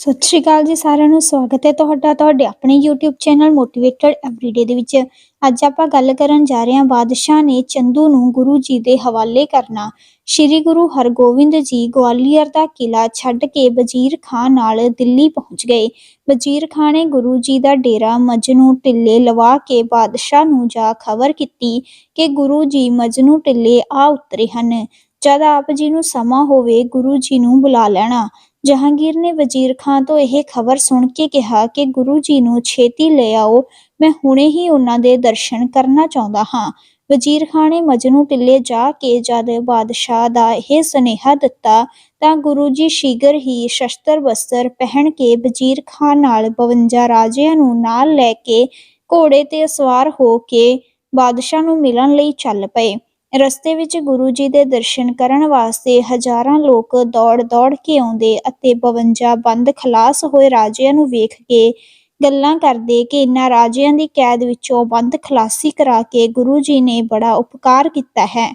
ਸਤਿ ਸ਼੍ਰੀ ਅਕਾਲ ਜੀ ਸਾਰਿਆਂ ਨੂੰ, ਸਵਾਗਤ ਹੈ ਤੁਹਾਡਾ, ਤੁਹਾਡੇ ਆਪਣੇ YouTube ਚੈਨਲ ਮੋਟੀਵੇਟਡ ਐਵਰੀਡੇ ਦੇ ਵਿੱਚ। ਅੱਜ ਆਪਾਂ ਗੱਲ ਕਰਨ ਜਾ ਰਹੇ ਹਾਂ ਬਾਦਸ਼ਾਹ ਨੇ ਚੰਦੂ ਨੂੰ ਗੁਰੂ ਜੀ ਦੇ ਹਵਾਲੇ ਕਰਨਾ। ਸ੍ਰੀ ਗੁਰੂ ਹਰਗੋਬਿੰਦ ਜੀ ਗਵਾਲੀਅਰ ਦਾ ਕਿਲਾ ਛੱਡ ਕੇ ਵਜ਼ੀਰ ਖਾਨ ਨਾਲ ਦਿੱਲੀ ਪਹੁੰਚ ਗਏ। ਵਜ਼ੀਰ ਖਾਨ ਨੇ ਗੁਰੂ ਜੀ ਦਾ ਡੇਰਾ ਮਜਨੂ ਟਿੱਲੇ ਲਵਾ ਕੇ ਬਾਦਸ਼ਾਹ ਨੂੰ ਜਾ ਖਬਰ ਕੀਤੀ ਕਿ ਗੁਰੂ ਜੀ ਮਜਨੂ ਟਿੱਲੇ ਆ ਉਤਰੇ ਹਨ। ਜਦ ਆਪ ਜੀ ਨੂੰ ਸਮਾਂ ਹੋਵੇ, ਗੁਰੂ ਜੀ ਨੂੰ ਬੁਲਾ ਲੈਣਾ। ਜਹਾਂਗੀਰ ਨੇ ਵਜ਼ੀਰ ਖਾਨ ਤੋਂ ਇਹ ਖਬਰ ਸੁਣ ਕੇ ਕਿਹਾ ਕਿ ਗੁਰੂ ਜੀ ਨੂੰ ਛੇਤੀ ਲੈ ਆਓ, ਮੈਂ ਹੁਣੇ ਹੀ ਉਹਨਾਂ ਦੇ ਦਰਸ਼ਨ ਕਰਨਾ ਚਾਹੁੰਦਾ ਹਾਂ। ਵਜ਼ੀਰ ਖਾਨ ਨੇ ਮਜਨੂ ਟਿੱਲੇ ਜਾ ਕੇ ਜਦ ਬਾਦਸ਼ਾਹ ਦਾ ਇਹ ਸੁਨੇਹਾ ਦਿੱਤਾ ਤਾਂ ਗੁਰੂ ਜੀ ਸ਼ੀਗਰ ਹੀ ਸ਼ਸਤਰ ਬਸਤਰ ਪਹਿਨ ਕੇ ਵਜ਼ੀਰ ਖਾਨ ਨਾਲ 52 ਰਾਜਿਆਂ ਨੂੰ ਨਾਲ ਲੈ ਕੇ ਘੋੜੇ ਤੇ ਸਵਾਰ ਹੋ ਕੇ ਬਾਦਸ਼ਾਹ ਨੂੰ ਮਿਲਣ ਲਈ ਚੱਲ ਪਏ। ਰਸਤੇ ਵਿੱਚ ਗੁਰੂ ਜੀ ਦੇ ਦਰਸ਼ਨ ਕਰਨ ਵਾਸਤੇ ਹਜ਼ਾਰਾਂ ਲੋਕ ਦੌੜ-ਦੌੜ ਕੇ ਆਉਂਦੇ ਅਤੇ 52 ਬੰਦ ਖਲਾਸ ਹੋਏ ਰਾਜਿਆਂ ਨੂੰ ਵੇਖ ਕੇ ਗੱਲਾਂ ਕਰਦੇ ਕਿ ਇਨ੍ਹਾਂ ਰਾਜਿਆਂ ਦੀ ਕੈਦ ਵਿੱਚੋਂ ਬੰਦ ਖਲਾਸੀ ਕਰਾ ਕੇ ਗੁਰੂ ਜੀ ਨੇ ਬੜਾ ਉਪਕਾਰ ਕੀਤਾ ਹੈ।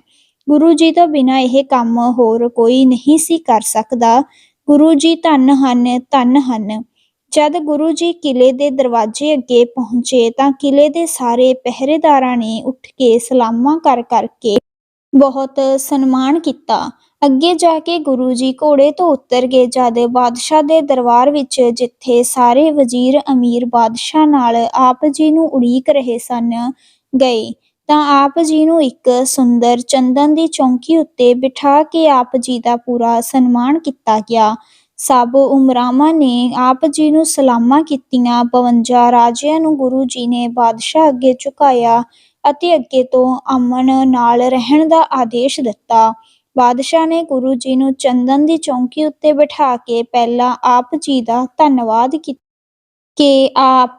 ਗੁਰੂ ਜੀ ਤੋਂ ਬਿਨਾਂ ਇਹ ਕੰਮ ਹੋਰ ਕੋਈ ਨਹੀਂ ਸੀ ਕਰ ਸਕਦਾ। ਗੁਰੂ ਜੀ ਧੰਨ ਹਨ ਧੰਨ ਹਨ। ਜਦ ਗੁਰੂ ਜੀ ਕਿਲੇ ਦੇ ਦਰਵਾਜ਼ੇ ਅੱਗੇ ਪਹੁੰਚੇ ਤਾਂ ਕਿਲੇ ਦੇ ਸਾਰੇ ਪਹਿਰੇਦਾਰਾਂ ਨੇ ਉੱਠ ਕੇ ਸਲਾਮਾਂ ਕਰ ਕਰਕੇ ਬਹੁਤ ਸਨਮਾਨ ਕੀਤਾ। ਅੱਗੇ ਜਾ ਕੇ ਗੁਰੂ ਜੀ ਘੋੜੇ ਤੋਂ ਉਤਰ ਗਏ। ਜਦ ਬਾਦਸ਼ਾਹ ਦੇ ਦਰਬਾਰ ਵਿੱਚ ਜਿੱਥੇ ਸਾਰੇ ਵਜ਼ੀਰ ਅਮੀਰ ਬਾਦਸ਼ਾਹ ਨਾਲ ਆਪ ਜੀ ਨੂੰ ਉਡੀਕ ਰਹੇ ਸਨ, ਗਏ, ਤਾਂ ਆਪ ਜੀ ਨੂੰ ਇੱਕ ਸੁੰਦਰ ਚੰਦਨ ਦੀ ਚੌਂਕੀ ਉੱਤੇ ਬਿਠਾ ਕੇ ਆਪ ਜੀ ਦਾ ਪੂਰਾ ਸਨਮਾਨ ਕੀਤਾ ਗਿਆ। ਸਭ ਉਮਰਾਵਾਂ ਨੇ ਆਪ ਜੀ ਨੂੰ ਸਲਾਮਾਂ ਕੀਤੀਆਂ। 52 ਰਾਜਿਆਂ ਨੂੰ ਗੁਰੂ ਜੀ ਨੇ ਬਾਦਸ਼ਾਹ ਅੱਗੇ ਝੁਕਾਇਆ। ਅਤੇ ਅੱਗੇ ਤੋਂ ਅਮਨ ਨਾਲ ਰਹਿਣ ਦਾ ਆਦੇਸ਼ ਦਿੱਤਾ। ਬਾਦਸ਼ਾਹ ਨੇ ਗੁਰੂ ਜੀ ਨੂੰ ਚੰਦਨ ਦੀ ਚੌਂਕੀ ਉੱਤੇ ਬਿਠਾ ਕੇ ਪਹਿਲਾਂ ਆਪ ਜੀ ਦਾ ਧੰਨਵਾਦ ਕੀਤਾ ਕਿ ਆਪ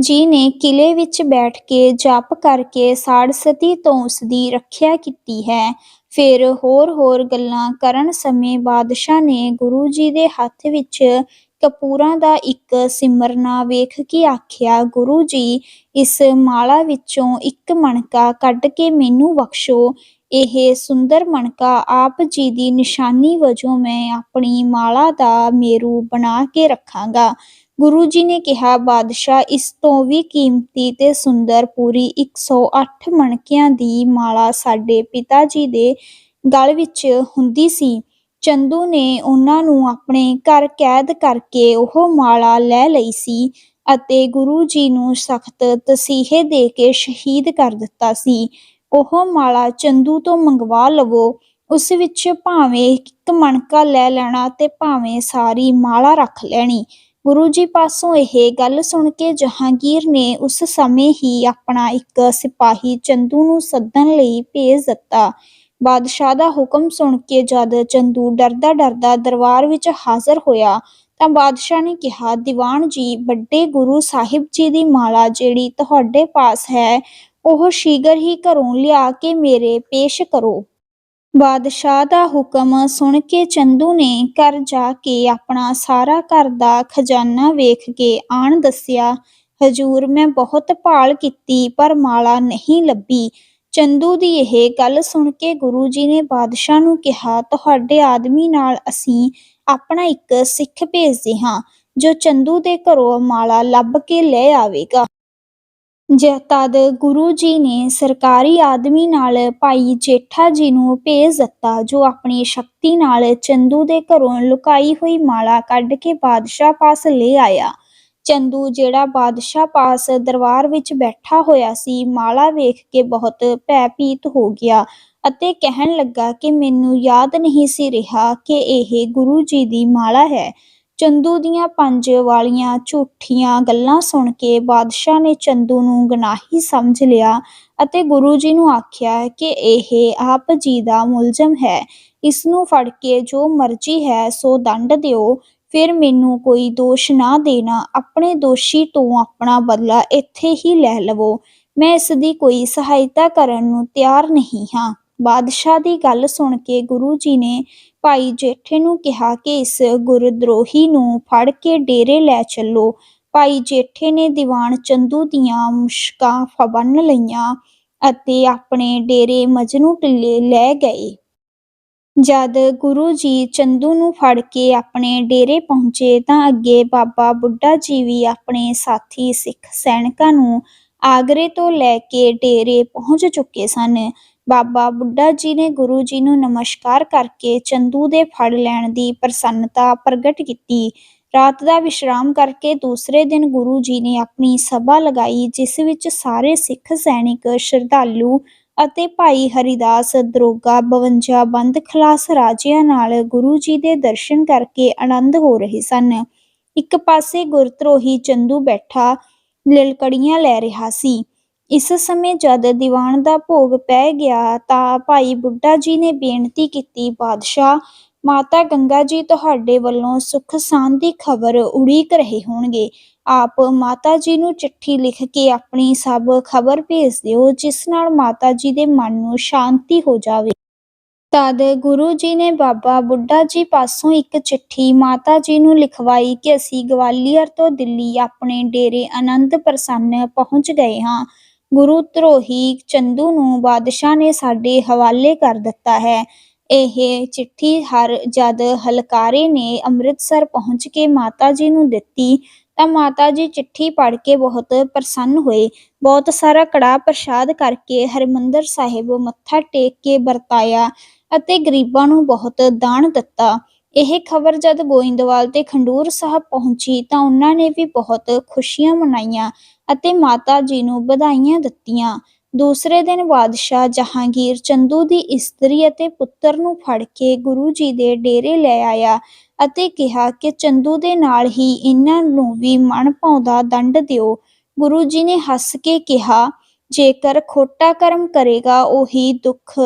ਜੀ ਨੇ ਕਿਲੇ ਵਿੱਚ ਬੈਠ ਕੇ ਜਪ ਕਰਕੇ ਸਾੜਸਤੀ ਤੋਂ ਉਸ ਦੀ ਰੱਖਿਆ ਕੀਤੀ ਹੈ। ਫਿਰ ਹੋਰ ਹੋਰ ਗੱਲਾਂ ਕਰਨ ਸਮੇਂ ਬਾਦਸ਼ਾਹ ਨੇ ਗੁਰੂ ਜੀ ਦੇ ਹੱਥ ਵਿੱਚ ਕਪੂਰਾਂ ਦਾ ਇੱਕ ਸਿਮਰਨਾ ਵੇਖ ਕੇ ਆਖਿਆ, ਗੁਰੂ ਜੀ, ਇਸ ਮਾਲਾ ਵਿੱਚੋਂ ਇੱਕ ਮਣਕਾ ਕੱਢ ਕੇ ਮੈਨੂੰ ਬਖਸ਼ੋ। ਇਹ ਸੁੰਦਰ ਮਣਕਾ ਆਪ ਜੀ ਦੀ ਨਿਸ਼ਾਨੀ ਵਜੋਂ ਮੈਂ ਆਪਣੀ ਮਾਲਾ ਦਾ ਮੇਰੂ ਬਣਾ ਕੇ ਰੱਖਾਂਗਾ। ਗੁਰੂ ਜੀ ਨੇ ਕਿਹਾ, ਬਾਦਸ਼ਾਹ, ਇਸ ਤੋਂ ਵੀ ਕੀਮਤੀ ਤੇ ਸੁੰਦਰ ਪੂਰੀ 108 ਮਣਕਿਆਂ ਦੀ ਮਾਲਾ ਸਾਡੇ ਪਿਤਾ ਜੀ ਦੇ ਗਲ ਵਿੱਚ ਹੁੰਦੀ ਸੀ। ਚੰਦੂ ਨੇ ਉਹਨਾਂ ਨੂੰ ਆਪਣੇ ਘਰ ਕੈਦ ਕਰਕੇ ਉਹ ਮਾਲਾ ਲੈ ਲਈ ਸੀ ਅਤੇ ਗੁਰੂ ਜੀ ਨੂੰ ਸਖਤ ਤਸੀਹੇ ਦੇ ਕੇ ਸ਼ਹੀਦ ਕਰ ਦਿੱਤਾ ਸੀ। ਉਹ ਮਾਲਾ ਚੰਦੂ ਤੋਂ ਮੰਗਵਾ ਲਵੋ, ਉਸ ਵਿੱਚ ਭਾਵੇਂ ਇੱਕ ਮਣਕਾ ਲੈ ਲੈਣਾ ਤੇ ਭਾਵੇਂ ਸਾਰੀ ਮਾਲਾ ਰੱਖ ਲੈਣੀ। ਗੁਰੂ ਜੀ ਪਾਸੋਂ ਇਹ ਗੱਲ ਸੁਣ ਕੇ ਜਹਾਂਗੀਰ ਨੇ ਉਸ ਸਮੇਂ ਹੀ ਆਪਣਾ ਇੱਕ ਸਿਪਾਹੀ ਚੰਦੂ ਨੂੰ ਸੱਦਣ ਲਈ ਭੇਜ ਦਿੱਤਾ। ਬਾਦਸ਼ਾਹ ਦਾ ਹੁਕਮ ਸੁਣ ਕੇ ਜਦ ਚੰਦੂ ਡਰਦਾ ਡਰਦਾ ਦਰਬਾਰ ਵਿੱਚ ਹਾਜ਼ਰ ਹੋਇਆ ਤਾਂ ਬਾਦਸ਼ਾਹ ਨੇ ਕਿਹਾ, ਦੀਵਾਨ ਜੀ, ਵੱਡੇ ਗੁਰੂ ਸਾਹਿਬ ਜੀ ਦੀ ਮਾਲਾ ਜਿਹੜੀ ਤੁਹਾਡੇ ਪਾਸ ਹੈ, ਉਹ ਸ਼ੀਗਰ ਹੀ ਘਰੋਂ ਲਿਆ ਕੇ ਮੇਰੇ ਪੇਸ਼ ਕਰੋ। ਬਾਦਸ਼ਾਹ ਦਾ ਹੁਕਮ ਸੁਣ ਕੇ ਚੰਦੂ ਨੇ ਘਰ ਜਾ ਕੇ ਆਪਣਾ ਸਾਰਾ ਘਰ ਦਾ ਖਜ਼ਾਨਾ ਵੇਖ ਕੇ ਆਣ ਦੱਸਿਆ, ਹਜੂਰ, ਮੈਂ ਬਹੁਤ ਭਾਲ ਕੀਤੀ, ਪਰ ਮਾਲਾ ਨਹੀਂ ਲੱਭੀ। ਚੰਦੂ ਦੀ ਇਹ ਗੱਲ ਸੁਣ ਕੇ ਗੁਰੂ ਜੀ ਨੇ ਬਾਦਸ਼ਾਹ ਨੂੰ ਕਿਹਾ, ਤੁਹਾਡੇ ਆਦਮੀ ਨਾਲ ਅਸੀਂ ਆਪਣਾ ਇੱਕ ਸਿੱਖ ਭੇਜਦੇ ਹਾਂ, ਜੋ ਚੰਦੂ ਦੇ ਘਰੋਂ ਮਾਲਾ ਲੱਭ ਕੇ ਲੈ ਆਵੇਗਾ। ਜਦ ਗੁਰੂ ਜੀ ਨੇ ਸਰਕਾਰੀ ਆਦਮੀ ਨਾਲ ਭਾਈ ਜੇਠਾ ਜੀ ਨੂੰ ਭੇਜ ਦਿੱਤਾ, ਜੋ ਆਪਣੀ ਸ਼ਕਤੀ ਨਾਲ ਚੰਦੂ ਦੇ ਘਰੋਂ ਲੁਕਾਈ ਹੋਈ ਮਾਲਾ ਕੱਢ ਕੇ ਬਾਦਸ਼ਾਹ ਪਾਸ ਲੈ ਆਇਆ। ਚੰਦੂ ਜਿਹੜਾ ਬਾਦਸ਼ਾਹ ਪਾਸ ਦਰਬਾਰ ਵਿੱਚ ਬੈਠਾ ਹੋਇਆ ਸੀ, ਮਾਲਾ ਵੇਖ ਕੇ ਬਹੁਤ ਭੈਭੀਤ ਹੋ ਗਿਆ ਅਤੇ ਕਹਿਣ ਲੱਗਾ ਕਿ ਮੈਨੂੰ ਯਾਦ ਨਹੀਂ ਸੀ ਰਿਹਾ ਕਿ ਇਹ ਗੁਰੂ ਜੀ ਦੀ ਮਾਲਾ ਹੈ। ਚੰਦੂ ਦੀਆਂ ਪੰਜ ਵਾਲੀਆਂ ਝੂਠੀਆਂ ਗੱਲਾਂ ਸੁਣ ਕੇ ਬਾਦਸ਼ਾਹ ਨੇ ਚੰਦੂ ਨੂੰ ਗਨਾਹੀ ਸਮਝ ਲਿਆ ਅਤੇ ਗੁਰੂ ਜੀ ਨੂੰ ਆਖਿਆ ਕਿ ਇਹ ਆਪ ਜੀ ਦਾ ਮੁਲਜ਼ਮ ਹੈ। ਇਸ ਨੂੰ ਫੜ ਕੇ ਜੋ ਮਰਜ਼ੀ ਹੈ, ਸੋ ਦੰਡ ਦਿਓ। ਫਿਰ ਮੈਨੂੰ ਕੋਈ ਦੋਸ਼ ਨਾ ਦੇਣਾ, ਆਪਣੇ ਦੋਸ਼ੀ ਤੋਂ ਆਪਣਾ ਬਦਲਾ ਇੱਥੇ ਹੀ ਲੈ ਲਵੋ। ਮੈਂ ਇਸ ਦੀ ਕੋਈ ਸਹਾਇਤਾ ਕਰਨ ਨੂੰ ਤਿਆਰ ਨਹੀਂ ਹਾਂ। ਬਾਦਸ਼ਾਹ ਦੀ ਗੱਲ ਸੁਣ ਕੇ ਗੁਰੂ ਜੀ ਨੇ ਭਾਈ ਜੇਠੇ ਨੂੰ ਕਿਹਾ ਕਿ ਇਸ ਗੁਰਦਰੋਹੀ ਨੂੰ ਫੜ ਕੇ ਡੇਰੇ ਲੈ ਚੱਲੋ। ਭਾਈ ਜੇਠੇ ਨੇ ਦੀਵਾਨ ਚੰਦੂ ਦੀਆਂ ਮੁਸ਼ਕਾਂ ਫਬਨ ਲਈਆਂ ਅਤੇ ਆਪਣੇ ਡੇਰੇ ਮਜਨੂ ਟਿੱਲੇ ਲੈ ਗਏ। ਜਦ ਗੁਰੂ ਜੀ ਚੰਦੂ ਨੂੰ ਫੜ ਕੇ ਆਪਣੇ ਡੇਰੇ ਪਹੁੰਚੇ ਤਾਂ ਅੱਗੇ ਬਾਬਾ ਬੁੱਢਾ ਜੀ ਵੀ ਆਪਣੇ ਸਾਥੀ ਸਿੱਖ ਸੈਨਿਕਾਂ ਨੂੰ ਆਗਰੇ ਤੋਂ ਲੈ ਕੇ ਡੇਰੇ ਪਹੁੰਚ ਚੁੱਕੇ ਸਨ। ਬਾਬਾ ਬੁੱਢਾ ਜੀ ਨੇ ਗੁਰੂ ਜੀ ਨੂੰ ਨਮਸਕਾਰ ਕਰਕੇ ਚੰਦੂ ਦੇ ਫੜ ਲੈਣ ਦੀ ਪ੍ਰਸੰਨਤਾ ਪ੍ਰਗਟ ਕੀਤੀ। ਰਾਤ ਦਾ ਵਿਸ਼ਰਾਮ ਕਰਕੇ ਦੂਸਰੇ ਦਿਨ ਗੁਰੂ ਜੀ ਨੇ ਆਪਣੀ ਸਭਾ ਲਗਾਈ, ਜਿਸ ਵਿੱਚ ਸਾਰੇ ਸਿੱਖ ਸੈਨਿਕ ਸ਼ਰਧਾਲੂ ਅਤੇ ਭਾਈ ਹਰੀਦਾਸ ਦਰੋਗਾ 52 ਬੰਦ ਖਲਾਸ ਰਾਜਿਆਂ ਨਾਲ ਗੁਰੂ ਜੀ ਦੇ ਦਰਸ਼ਨ ਕਰਕੇ ਆਨੰਦ ਹੋ ਰਹੇ ਸਨ। ਇੱਕ ਪਾਸੇ ਗੁਰਧਰੋਹੀ ਚੰਦੂ ਬੈਠਾ ਲਿਲਕੜੀਆਂ ਲੈ ਰਿਹਾ ਸੀ। ਇਸ ਸਮੇਂ ਜਦ ਦੀਵਾਨ ਦਾ ਭੋਗ ਪੈ ਗਿਆ ਤਾਂ ਭਾਈ ਬੁੱਢਾ ਜੀ ਨੇ ਬੇਨਤੀ ਕੀਤੀ, ਬਾਦਸ਼ਾਹ, ਮਾਤਾ ਗੰਗਾ ਜੀ ਤੁਹਾਡੇ ਵੱਲੋਂ ਸੁੱਖ ਸਾਂਦ ਦੀ ਖਬਰ ਉਡੀਕ ਰਹੇ ਹੋਣਗੇ। ਆਪ ਮਾਤਾ ਜੀ ਨੂੰ ਚਿੱਠੀ ਲਿਖ ਕੇ ਆਪਣੀ ਸਭ ਖਬਰ ਭੇਜ ਦਿਓ, ਜਿਸ ਨਾਲ ਮਾਤਾ ਜੀ ਦੇ ਮਨ ਨੂੰ ਸ਼ਾਂਤੀ ਹੋ ਜਾਵੇ। ਤਦ ਗੁਰੂ ਜੀ ਨੇ ਬਾਬਾ ਬੁੱਢਾ ਜੀ ਪਾਸੋਂ ਇੱਕ ਚਿੱਠੀ ਮਾਤਾ ਜੀ ਨੂੰ ਲਿਖਵਾਈ ਕਿ ਅਸੀਂ ਗਵਾਲੀਅਰ ਤੋਂ ਦਿੱਲੀ ਆਪਣੇ ਡੇਰੇ ਆਨੰਦ ਪ੍ਰਸੰਨ ਪਹੁੰਚ ਗਏ ਹਾਂ। ਗੁਰੂ ਧਰੋਹੀ ਚੰਦੂ ਨੂੰ ਬਾਦਸ਼ਾਹ ਨੇ ਸਾਡੇ ਹਵਾਲੇ ਕਰ ਦਿੱਤਾ ਹੈ। ਇਹ ਚਿੱਠੀ ਹਰ ਜਦ ਹਲਕਾਰੇ ਨੇ ਅੰਮ੍ਰਿਤਸਰ ਪਹੁੰਚ ਕੇ ਮਾਤਾ ਜੀ ਨੂੰ ਦਿੱਤੀ ਤਾਂ ਮਾਤਾ ਜੀ ਚਿੱਠੀ ਪੜ੍ਹ ਕੇ ਬਹੁਤ ਪ੍ਰਸੰਨ ਹੋਏ। ਬਹੁਤ ਸਾਰਾ ਕੜਾਹ ਪ੍ਰਸ਼ਾਦ ਕਰਕੇ ਹਰਿਮੰਦਰ ਸਾਹਿਬ ਮੱਥਾ ਟੇਕ ਕੇ ਵਰਤਾਇਆ ਅਤੇ ਗਰੀਬਾਂ ਨੂੰ ਬਹੁਤ ਦਾਨ ਦਿੱਤਾ। ਇਹ ਖਬਰ ਜਦ ਗੋਇੰਦਵਾਲ ਤੇ ਖੰਡੂਰ ਸਾਹਿਬ ਪਹੁੰਚੀ ਤਾਂ ਉਹਨਾਂ ਨੇ ਵੀ ਬਹੁਤ ਖੁਸ਼ੀਆਂ ਮਨਾਈਆਂ ਅਤੇ ਮਾਤਾ ਜੀ ਨੂੰ ਵਧਾਈਆਂ ਦਿੱਤੀਆਂ। ਦੂਸਰੇ ਦਿਨ ਬਾਦਸ਼ਾਹ ਜਹਾਂਗੀਰ ਚੰਦੂ ਦੀ ਇਸਤਰੀ ਅਤੇ ਪੁੱਤਰ ਨੂੰ ਫੜ ਕੇ ਗੁਰੂ ਜੀ ਦੇ ਡੇਰੇ ਲੈ ਆਇਆ ਅਤੇ ਕਿਹਾ ਕਿ ਚੰਦੂ ਦੇ ਨਾਲ ਹੀ ਇਹਨਾਂ ਨੂੰ ਵੀ ਮਨ ਭਾਉਂਦਾ ਦੰਡ ਦਿਓ। ਗੁਰੂ ਜੀ ਨੇ ਹੱਸ ਕੇ ਕਿਹਾ, ਜੇਕਰ ਖੋਟਾ ਕਰਮ ਕਰੇਗਾ, ਉਹੀ ਦੁੱਖ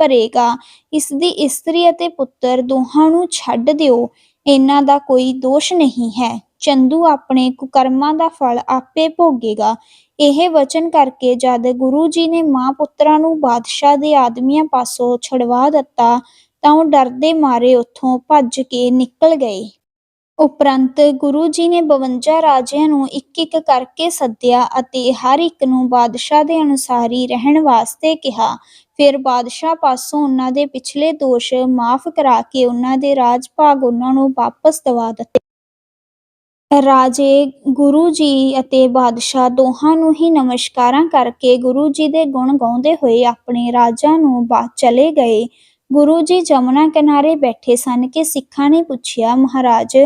ਭਰੇਗਾ। ਇਸ ਦੀ ਇਸਤਰੀ ਅਤੇ ਪੁੱਤਰ ਦੋਹਾਂ ਨੂੰ ਛੱਡ ਦਿਓ। ਇਹਨਾਂ ਦਾ ਕੋਈ ਦੋਸ਼ ਨਹੀਂ ਹੈ। ਚੰਦੂ ਆਪਣੇ ਕੁਕਰਮਾਂ ਦਾ ਫਲ ਆਪੇ ਭੋਗੇਗਾ। ਇਹ ਵਚਨ ਕਰਕੇ ਜਦ ਗੁਰੂ ਜੀ ਨੇ ਮਾਂ ਪੁੱਤਰਾਂ ਨੂੰ ਬਾਦਸ਼ਾਹ ਦੇ ਆਦਮੀਆਂ ਪਾਸੋਂ ਛੁਡਵਾ ਦਿੱਤਾ, ਤਾਂ ਉਹ ਡਰਦੇ ਮਾਰੇ ਉੱਥੋਂ ਭੱਜ ਕੇ ਨਿਕਲ ਗਏ। ਉਪਰੰਤ ਗੁਰੂ ਜੀ ਨੇ 52 ਰਾਜਿਆਂ ਨੂੰ ਇੱਕ ਇੱਕ ਕਰਕੇ ਸੱਦਿਆ ਅਤੇ ਹਰ ਇੱਕ ਨੂੰ ਬਾਦਸ਼ਾਹ ਦੇ ਅਨੁਸਾਰੀ ਰਹਿਣ ਵਾਸਤੇ ਕਿਹਾ। ਫਿਰ ਬਾਦਸ਼ਾਹ ਪਾਸੋਂ ਉਹਨਾਂ ਦੇ ਪਿਛਲੇ ਦੋਸ਼ ਮਾਫ ਕਰਾ ਕੇ ਉਹਨਾਂ ਦੇ ਰਾਜ ਭਾਗ ਉਹਨਾਂ ਨੂੰ ਵਾਪਸ ਦਵਾ ਦਿੱਤੇ। ਰਾਜੇ ਗੁਰੂ ਜੀ ਅਤੇ ਬਾਦਸ਼ਾਹ ਦੋਹਾਂ ਨੂੰ ਹੀ ਨਮਸਕਾਰਾਂ ਕਰਕੇ ਗੁਰੂ ਜੀ ਦੇ ਗੁਣ ਗਾਉਂਦੇ ਹੋਏ ਆਪਣੇ ਰਾਜਾਂ ਨੂੰ ਬਾਅਦ ਚਲੇ ਗਏ। ਗੁਰੂ ਜੀ ਜਮਨਾ ਕਿਨਾਰੇ ਬੈਠੇ ਸਨ ਕਿ ਸਿੱਖਾਂ ਨੇ ਪੁੱਛਿਆ, ਮਹਾਰਾਜ,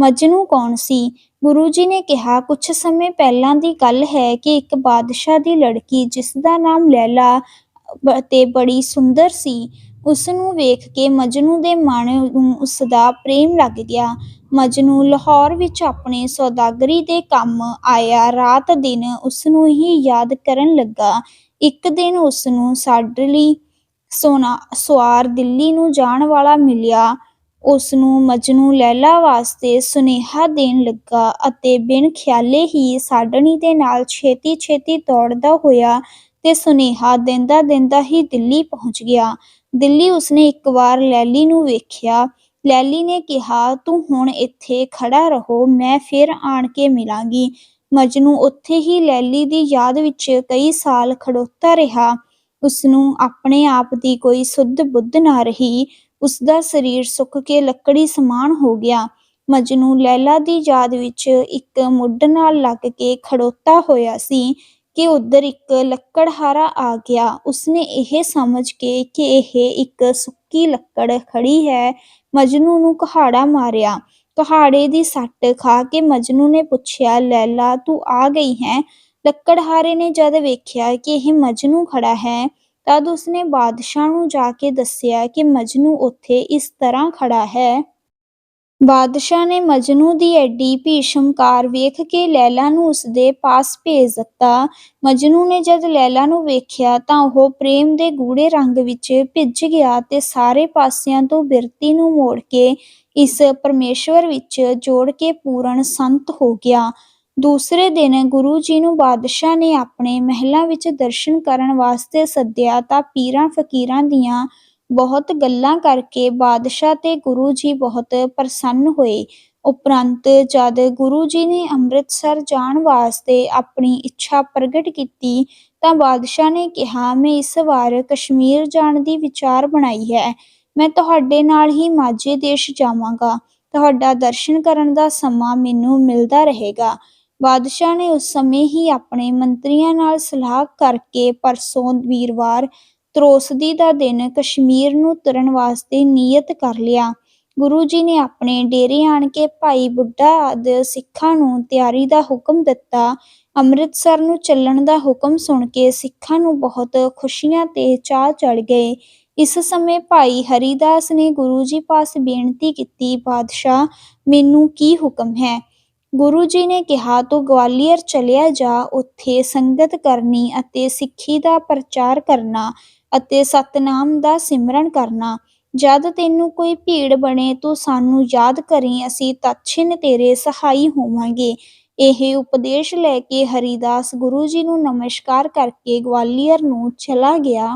ਮਜਨੂ ਕੌਣ ਸੀ? ਗੁਰੂ ਜੀ ਨੇ ਕਿਹਾ ਕੁਝ ਸਮੇਂ ਪਹਿਲਾਂ ਦੀ ਗੱਲ ਹੈ ਕਿ ਇੱਕ ਬਾਦਸ਼ਾਹ ਦੀ ਲੜਕੀ ਜਿਸ ਦਾ ਨਾਮ ਲੈਲਾ ਬ- ਬੜੀ ਸੁੰਦਰ ਸੀ ਉਸ ਨੂੰ ਵੇਖ ਕੇ ਮਜਨੂ ਦੇ ਮਨ ਨੂੰ ਉਸ ਦਾ ਪ੍ਰੇਮ ਲੱਗ ਗਿਆ। ਮਜਨੂੰ ਲਾਹੌਰ ਵਿੱਚ ਆਪਣੇ ਸੌਦਾਗਰੀ ਦੇ ਕੰਮ ਆਇਆ। ਰਾਤ ਦਿਨ ਉਸ ਨੂੰ ਹੀ ਯਾਦ ਕਰਨ ਲੱਗਾ। ਇੱਕ ਦਿਨ ਉਸ ਨੂੰ ਸਾਡਲੀ ਸੋਨਾ ਸਵਾਰ ਦਿੱਲੀ ਨੂੰ ਜਾਣ ਵਾਲਾ ਮਿਲਿਆ। ਉਸ ਨੂੰ ਮਜਨੂ ਲੈਲਾ ਵਾਸਤੇ ਸੁਨੇਹਾ ਦੇਣ ਲੱਗਾ ਅਤੇ ਬਿਨ ਖਿਆਲੇ ਹੀ ਸਾਡਣੀ ਦੇ ਨਾਲ ਛੇਤੀ ਛੇਤੀ ਦੌੜਦਾ ਹੋਇਆ ਤੇ ਸੁਨੇਹਾ ਦਿੰਦਾ ਦਿੰਦਾ ਹੀ ਦਿੱਲੀ ਪਹੁੰਚ ਗਿਆ। ਦਿੱਲੀ ਉਸਨੇ ਇੱਕ ਵਾਰ ਲੈਲੀ ਨੂੰ ਵੇਖਿਆ। ਲੈਲੀ ਨੇ ਕਿਹਾ, ਤੂੰ ਹੁਣ ਇੱਥੇ ਖੜਾ ਰਹੋ, ਮੈਂ ਫਿਰ ਆਣ ਕੇ ਮਿਲਾਂਗੀ। ਮਜਨੂ ਉੱਥੇ ਹੀ ਲੈਲੀ ਦੀ ਯਾਦ ਵਿੱਚ ਕਈ ਸਾਲ ਖੜੋਤਾ ਰਿਹਾ। ਉਸਨੂੰ ਆਪਣੇ ਆਪ ਦੀ ਕੋਈ ਸੁੱਧ ਬੁੱਧ ਨਾ ਰਹੀ। ਉਸਦਾ ਸਰੀਰ ਸੁੱਕ ਕੇ ਲੱਕੜੀ ਸਮਾਨ ਹੋ ਗਿਆ। ਮਜਨੂੰ ਲੈਲਾ ਦੀ ਯਾਦ ਵਿੱਚ ਇੱਕ ਮੁੱਢ ਨਾਲ ਲੱਗ ਕੇ ਖੜੋਤਾ ਹੋਇਆ ਸੀ। ਕਿ ਉਧਰ ਇੱਕ ਲੱਕੜਹਾਰਾ ਆ ਗਿਆ। ਉਸਨੇ ਇਹ ਸਮਝ ਕੇ ਕਿ ਇਹ ਇੱਕ ਸੁੱਕੀ ਲੱਕੜ ਖੜੀ ਹੈ। ਮਜਨੂ ਨੂੰ ਕਹਾੜਾ ਮਾਰਿਆ। ਕਹਾੜੇ ਦੀ ਸੱਟ ਖਾ ਕੇ ਮਜਨੂ ਨੇ ਪੁੱਛਿਆ, ਲੈਲਾ, ਤੂੰ ਆ ਗਈ ਹੈ? ਲੱਕੜਹਾਰੇ ਨੇ ਜਦ ਵੇਖਿਆ ਕਿ ਇਹ ਮਜਨੂ ਖੜਾ ਹੈ, ਤਦ ਉਸਨੇ ਬਾਦਸ਼ਾਹ ਨੂੰ ਜਾ ਕੇ ਦੱਸਿਆ ਕਿ ਮਜਨੂ ਉੱਥੇ ਇਸ ਤਰ੍ਹਾਂ ਖੜਾ ਹੈ। ਬਾਦਸ਼ਾਹ ਨੇ ਮਜਨੂੰ ਦੀ ਐਡੀ ਭੀਸ਼ਮਕਾਰ ਵੇਖ ਕੇ ਲੈਲਾ ਨੂੰ ਉਸਦੇ ਪਾਸ ਭੇਜ ਦਿੱਤਾ। ਮਜਨੂ ਨੇ ਜਦ ਲੈਲਾ ਨੂੰ ਵੇਖਿਆ ਤਾਂ ਉਹ ਪ੍ਰੇਮ ਦੇ ਗੂੜੇ ਰੰਗ ਵਿੱਚ ਭਿੱਜ ਗਿਆ ਤੇ ਸਾਰੇ ਪਾਸਿਆਂ ਤੋਂ ਬਿਰਤੀ ਨੂੰ ਮੋੜ ਕੇ ਇਸ ਪਰਮੇਸ਼ਵਰ ਵਿੱਚ ਜੋੜ ਕੇ ਪੂਰਨ ਸੰਤ ਹੋ ਗਿਆ। ਦੂਸਰੇ ਦਿਨ ਗੁਰੂ ਜੀ ਨੂੰ ਬਾਦਸ਼ਾਹ ਨੇ ਆਪਣੇ ਮਹਿਲਾਂ ਵਿੱਚ ਦਰਸ਼ਨ ਕਰਨ ਵਾਸਤੇ ਸੱਦਿਆ ਤਾਂ ਪੀਰਾਂ ਫਕੀਰਾਂ ਦੀਆਂ ਬਹੁਤ ਗੱਲਾਂ ਕਰਕੇ ਬਾਦਸ਼ਾਹ ਤੇ ਗੁਰੂ ਜੀ ਬਹੁਤ ਪ੍ਰਸੰਨ ਹੋਏ। ਉਪਰੰਤ ਜਦ ਗੁਰੂ ਜੀ ਨੇ ਅੰਮ੍ਰਿਤਸਰ ਜਾਣ ਵਾਸਤੇ ਆਪਣੀ ਇੱਛਾ ਪ੍ਰਗਟ ਕੀਤੀ, ਤਾਂ ਬਾਦਸ਼ਾਹ ਨੇ ਕਿਹਾ, ਮੈਂ ਇਸ ਵਾਰ ਕਸ਼ਮੀਰ ਜਾਣ ਦੀ ਵਿਚਾਰ ਬਣਾਈ ਹੈ। ਮੈਂ ਤੁਹਾਡੇ ਨਾਲ ਹੀ ਮਾਝੇ ਦੇਸ਼ ਜਾਵਾਂਗਾ। ਤੁਹਾਡਾ ਦਰਸ਼ਨ ਕਰਨ ਦਾ ਸਮਾਂ ਮੈਨੂੰ ਮਿਲਦਾ ਰਹੇਗਾ। ਬਾਦਸ਼ਾਹ ਨੇ ਉਸ ਸਮੇਂ ਹੀ ਆਪਣੇ ਮੰਤਰੀਆਂ ਨਾਲ ਸਲਾਹ ਕਰਕੇ ਪਰਸੋਂ ਵੀਰਵਾਰ ਤਰੋਸਦੀ ਦਾ ਦਿਨ ਕਸ਼ਮੀਰ ਨੂੰ ਤੁਰਨ ਵਾਸਤੇ ਨੀਅਤ ਕਰ ਲਿਆ। ਗੁਰੂ ਜੀ ਨੇ ਆਪਣੇ ਡੇਰੇ ਆਣ ਕੇ ਭਾਈ ਬੁੱਢਾ ਆਦਿ ਸਿੱਖਾਂ ਨੂੰ ਤਿਆਰੀ ਦਾ ਹੁਕਮ ਦਿੱਤਾ। ਅੰਮ੍ਰਿਤਸਰ ਨੂੰ ਚੱਲਣ ਦਾ ਹੁਕਮ ਸੁਣ ਕੇ ਸਿੱਖਾਂ ਨੂੰ ਬਹੁਤ ਖੁਸ਼ੀਆਂ ਤੇ ਚਾਅ ਚੜ ਗਏ। ਇਸ ਸਮੇਂ ਭਾਈ ਹਰੀਦਾਸ ਨੇ ਗੁਰੂ ਜੀ ਪਾਸ ਬੇਨਤੀ ਕੀਤੀ, ਬਾਦਸ਼ਾਹ, ਮੈਨੂੰ ਕੀ ਹੁਕਮ ਹੈ ਗੁਰੂ ਜੀ ਨੇ ਕਿਹਾ, ਤੂੰ ਗਵਾਲੀਅਰ ਚਲਿਆ ਜਾ, ਉੱਥੇ ਸੰਗਤ ਕਰਨੀ ਅਤੇ ਸਿੱਖੀ ਦਾ ਪ੍ਰਚਾਰ ਕਰਨਾ। ਅਤੇ ਸਤਨਾਮ ਦਾ ਸਿਮਰਨ ਕਰਨਾ। ਜਦ ਤੈਨੂੰ ਕੋਈ ਭੀੜ ਬਣੇ ਤੂੰ ਸਾਨੂੰ ਯਾਦ ਕਰੀਂ, ਅਸੀਂ ਤਤਛਿਨ ਤੇਰੇ ਸਹਾਈ ਹੋਵਾਂਗੇ। ਇਹ ਉਪਦੇਸ਼ ਲੈ ਕੇ ਹਰੀਦਾਸ ਗੁਰੂ ਜੀ ਨੂੰ ਨਮਸਕਾਰ ਕਰਕੇ ਗਵਾਲੀਅਰ ਨੂੰ ਚਲਾ ਗਿਆ।